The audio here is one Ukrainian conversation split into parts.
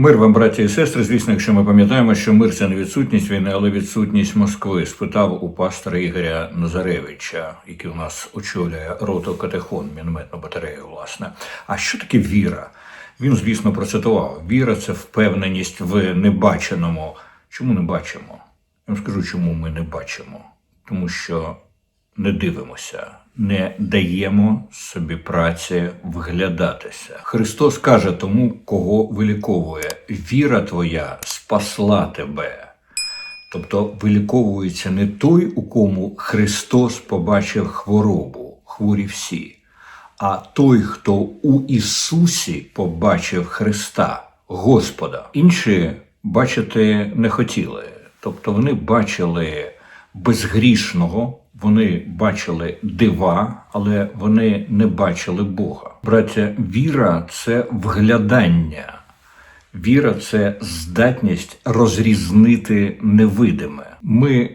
Мир вам, браті і сестри. Звісно, якщо ми пам'ятаємо, що мир це не відсутність війни, але відсутність Москви. Спитав у пастора Ігоря Назаревича, який у нас очолює роту катехон, мінометну батарею, власне. А що таке віра? Він, звісно, процитував: віра це впевненість в небаченому. Чому не бачимо? Я вам скажу, чому ми не бачимо. Тому що не дивимося, не даємо собі праці вглядатися. Христос каже тому, кого виліковує: віра твоя спасла тебе. Тобто виліковується не той, у кому Христос побачив хворобу, хворі всі, а той, хто у Ісусі побачив Христа, Господа. Інші бачити не хотіли. Тобто вони бачили безгрішного, вони бачили дива, але вони не бачили Бога. Браття, віра це вглядання. Віра це здатність розрізнити невидиме. Ми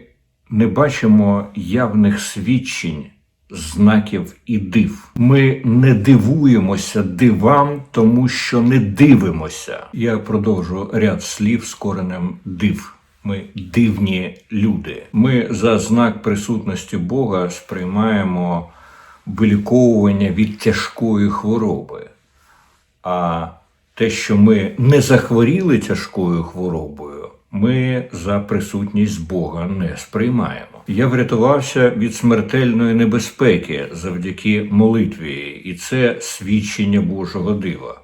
не бачимо явних свідчень, знаків і див. Ми не дивуємося дивам, тому що не дивимося. Я продовжу ряд слів з коренем див. Ми дивні люди. Ми за знак присутності Бога сприймаємо виліковування від тяжкої хвороби. А те, що ми не захворіли тяжкою хворобою, ми за присутність Бога не сприймаємо. Я врятувався від смертельної небезпеки завдяки молитві, і це свідчення Божого дива.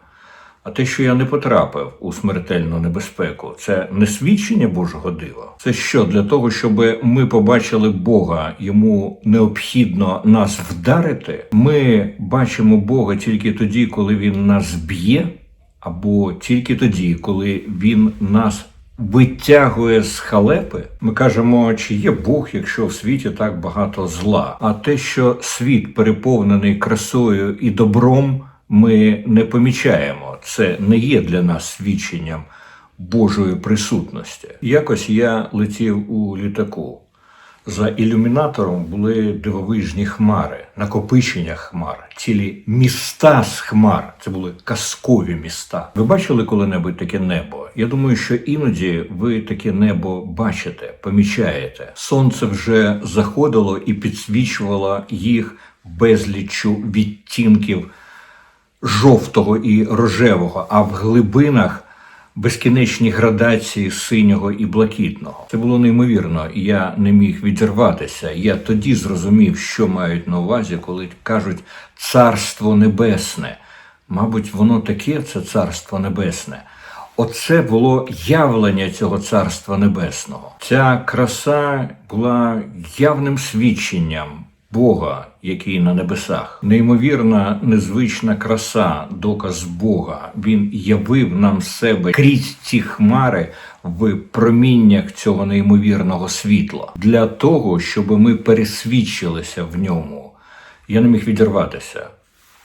А те, що я не потрапив у смертельну небезпеку, це не свідчення Божого дива. Це що для того, щоб ми побачили Бога, йому необхідно нас вдарити. Ми бачимо Бога тільки тоді, коли він нас б'є, або тільки тоді, коли він нас витягує з халепи. Ми кажемо, чи є Бог, якщо в світі так багато зла. А те, що світ переповнений красою і добром ми не помічаємо. Це не є для нас свідченням Божої присутності. Якось я летів у літаку. За ілюмінатором були дивовижні хмари, накопичення хмар, цілі міста з хмар. Це були казкові міста. Ви бачили коли-небудь таке небо? Я думаю, що іноді ви таке небо бачите, помічаєте. Сонце вже заходило і підсвічувало їх безліччю відтінків жовтого і рожевого, а в глибинах безкінечні градації синього і блакитного. Це було неймовірно, я не міг відірватися. Я тоді зрозумів, що мають на увазі, коли кажуть царство небесне. Мабуть, воно таке це царство небесне. Оце було явлення цього царства небесного. Ця краса була явним свідченням Бога, який на небесах. Неймовірна, незвична краса, доказ Бога. Він явив нам себе крізь ці хмари в проміннях цього неймовірного світла для того, щоб ми пересвідчилися в ньому. Я не міг відірватися,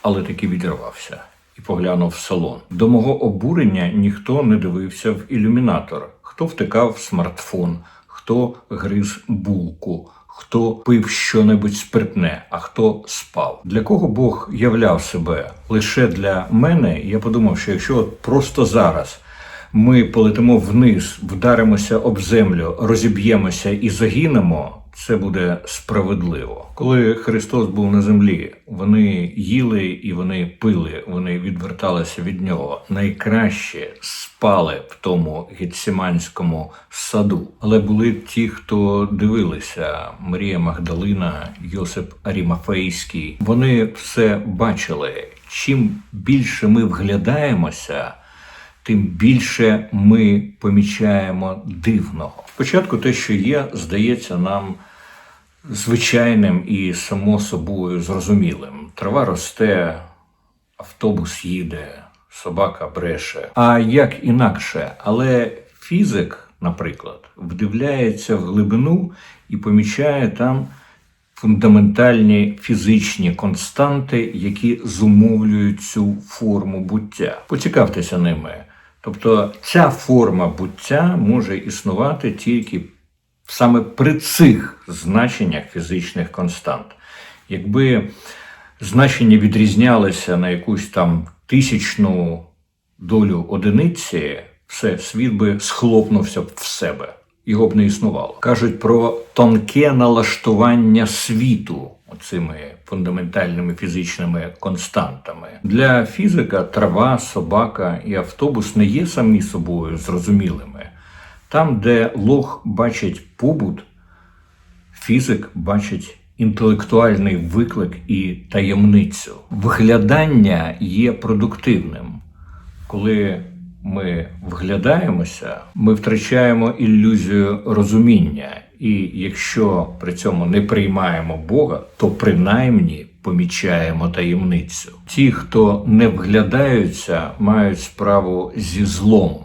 але таки відірвався і поглянув в салон. До мого обурення ніхто не дивився в ілюмінатор, хто втикав в смартфон, хто гриз булку. Хто пив щонебудь спиртне, а хто спав. Для кого Бог являв себе лише для мене? Я подумав, що якщо от просто зараз ми полетимо вниз, вдаримося об землю, розіб'ємося і загинемо, це буде справедливо. Коли Христос був на землі, вони їли і вони пили, вони відверталися від нього. Найкраще спали в тому гетсіманському саду. Але були ті, хто дивилися: Марія Магдалина, Йосип Арімафейський. Вони все бачили. Чим більше ми вглядаємося, тим більше ми помічаємо дивного. Спочатку те, що є, здається нам звичайним і само собою зрозумілим. Трава росте, автобус їде, собака бреше. А як інакше? Але фізик, наприклад, вдивляється в глибину і помічає там фундаментальні фізичні константи, які зумовлюють цю форму буття. Поцікавтеся ними. Тобто ця форма буття може існувати тільки саме при цих значеннях фізичних констант. Якби значення відрізнялися на якусь там тисячну долю одиниці, все, світ би схлопнувся б в себе, його б не існувало. Кажуть про тонке налаштування світу цими фундаментальними фізичними константами. Для фізика трава, собака і автобус не є самі собою зрозумілими. Там, де лох бачить побут, фізик бачить інтелектуальний виклик і таємницю. Виглядання є продуктивним. Коли ми вглядаємося, ми втрачаємо ілюзію розуміння, і якщо при цьому не приймаємо Бога, то принаймні помічаємо таємницю. Ті, хто не вглядаються, мають справу зі злом.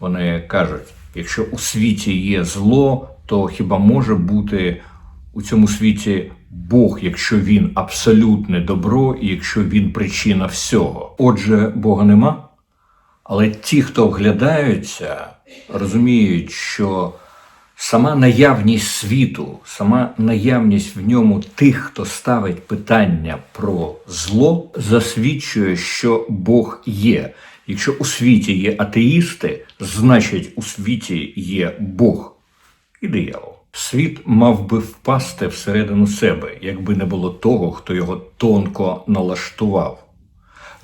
Вони кажуть: якщо у світі є зло, то хіба може бути у цьому світі Бог, якщо він абсолютне добро, і якщо він причина всього? Отже, Бога нема. Але ті, хто вглядаються, розуміють, що сама наявність світу, сама наявність в ньому тих, хто ставить питання про зло, засвідчує, що Бог є. Якщо у світі є атеїсти, значить у світі є Бог і диявол. Світ мав би впасти всередину себе, якби не було того, хто його тонко налаштував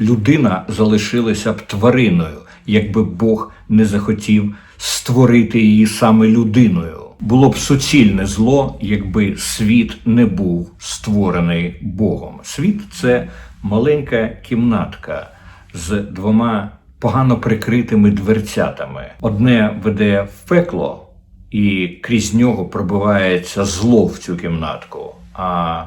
людина залишилася б твариною, якби Бог не захотів створити її саме людиною. Було б суцільне зло, якби світ не був створений Богом. Світ це маленька кімнатка з двома погано прикритими дверцятами. Одне веде в пекло, і крізь нього пробивається зло в цю кімнатку. А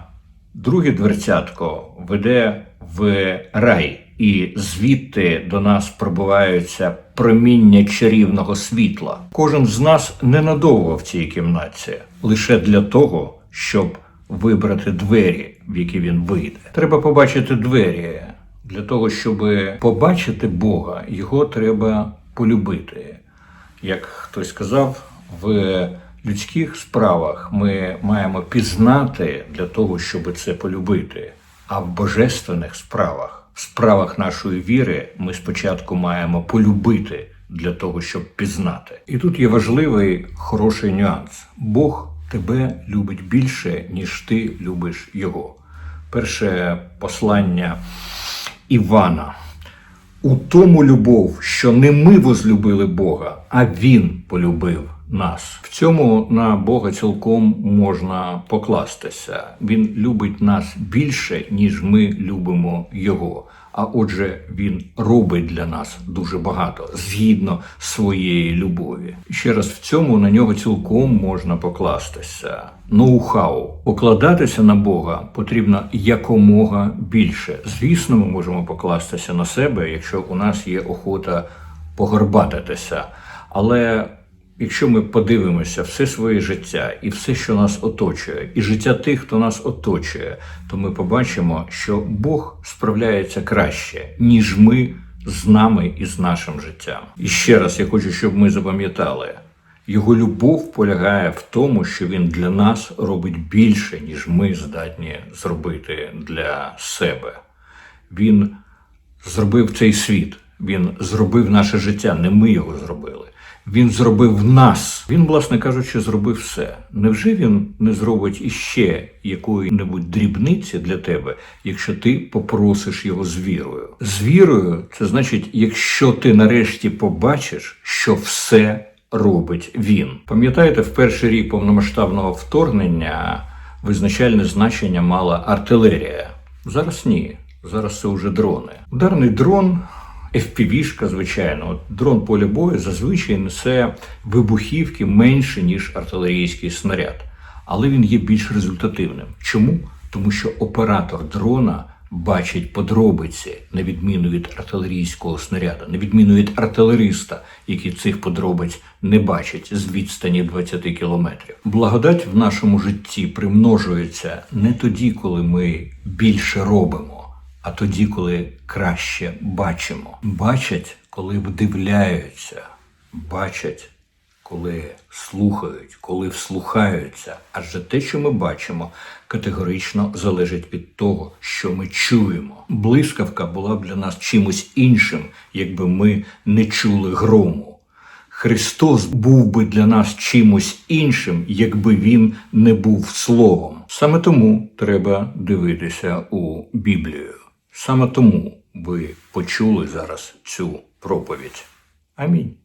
друге дверцятко веде в рай, і звідти до нас пробиваються проміння чарівного світла. Кожен з нас ненадовго в цій кімнаті, лише для того, щоб вибрати двері, в які він вийде. Треба побачити двері. Для того, щоб побачити Бога, його треба полюбити. Як хтось сказав, в людських справах ми маємо пізнати для того, щоб це полюбити. А в божественних справах, в справах нашої віри, ми спочатку маємо полюбити для того, щоб пізнати. І тут є важливий хороший нюанс: Бог тебе любить більше, ніж ти любиш його. Перше послання Івана. У тому любов, що не ми возлюбили Бога, а Він полюбив нас. В цьому на Бога цілком можна покластися. Він любить нас більше, ніж ми любимо Його. А отже, він робить для нас дуже багато згідно своєї любові. Ще раз в цьому на нього цілком можна покластися. Ноу-хау покладатися на Бога потрібно якомога більше. Звісно, ми можемо покластися на себе, якщо у нас є охота погорбатитися. Але Якщо ми подивимося все своє життя і все, що нас оточує, і життя тих, хто нас оточує, то ми побачимо, що Бог справляється краще, ніж ми з нами і з нашим життям. І ще раз я хочу, щоб ми запам'ятали. Його любов полягає в тому, що він для нас робить більше, ніж ми здатні зробити для себе. Він зробив цей світ, він зробив наше життя, не ми його зробили. Він зробив нас. Він, власне кажучи, зробив все. Невже він не зробить іще якої-небудь дрібниці для тебе, якщо ти попросиш його з вірою? З вірою, це значить, якщо ти нарешті побачиш, що все робить він. Пам'ятаєте, в перший рік повномасштабного вторгнення визначальне значення мала артилерія. Зараз ні. Зараз це вже дрони. Ударний дрон FPV-шка, звичайно, От дрон поля бою зазвичай несе вибухівки менше, ніж артилерійський снаряд, але він є більш результативним. Чому? Тому що оператор дрона бачить подробиці, на відміну від артилерійського снаряда, на відміну від артилериста, який цих подробиць не бачить з відстані 20 кілометрів. Благодать в нашому житті примножується не тоді, коли ми більше робимо а тоді, коли краще бачимо. Бачать, коли вдивляються, бачать, коли слухають, коли вслухаються. Адже те, що ми бачимо, категорично залежить від того, що ми чуємо. Блискавка була б для нас чимось іншим, якби ми не чули грому. Христос був би для нас чимось іншим, якби він не був словом. Саме тому треба дивитися у Біблію. Саме тому ви почули зараз цю проповідь. Амінь.